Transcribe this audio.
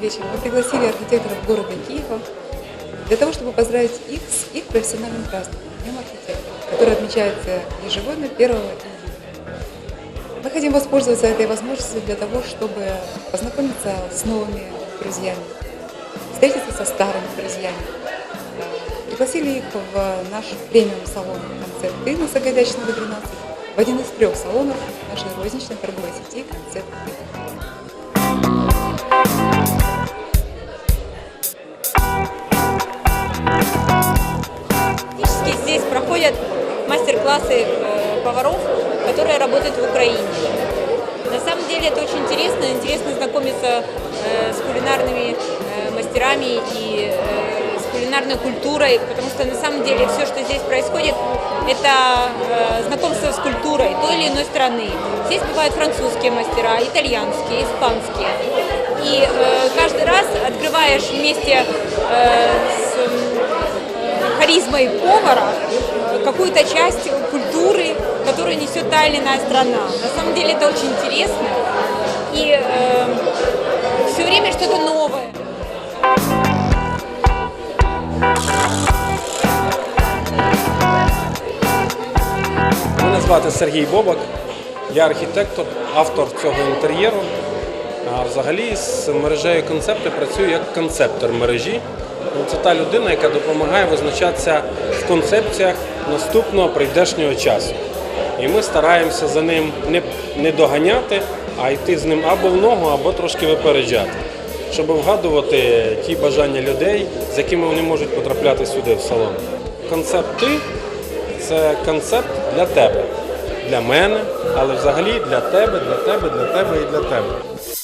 вечер мы пригласили архитекторов города Киева для того, чтобы поздравить их с их профессиональным праздником, Днем архитектора, который отмечается ежегодно 1 июля. Мы хотим воспользоваться этой возможностью для того, чтобы познакомиться с новыми друзьями, встретиться со старыми друзьями. Пригласили их в наш премиум-салон «Концепт Ты» на Сагайдачного 12, в один из трех салонов нашей розничной торговой сети «Концепт Ты». Мастер-классы э, поваров, которые работают в Украине. На самом деле это очень интересно, интересно знакомиться э, с кулинарными э, мастерами и с кулинарной культурой, потому что на самом деле все, что здесь происходит, это знакомство с культурой той или иной страны. Здесь бывают французские мастера, итальянские, испанские. И каждый раз открываешь вместе с харизмой повара какую-то часть культуры, которую несет та или иная страна. На самом деле это очень интересно. И все время что-то новое. Мене звати Сергій Бобак, я архітектор, автор цього інтер'єру. Взагалі з мережею концепти працюю як концептор мережі. Це та людина, яка допомагає визначатися в концепціях наступного прийдешнього часу. І ми стараємося за ним не, не доганяти, а йти з ним або в ногу, або трошки випереджати, щоб вгадувати ті бажання людей, з якими вони можуть потрапляти сюди в салон. Концепти це концепт для тебе, для мене, але взагалі для тебе, для тебе, для тебе і для тебе.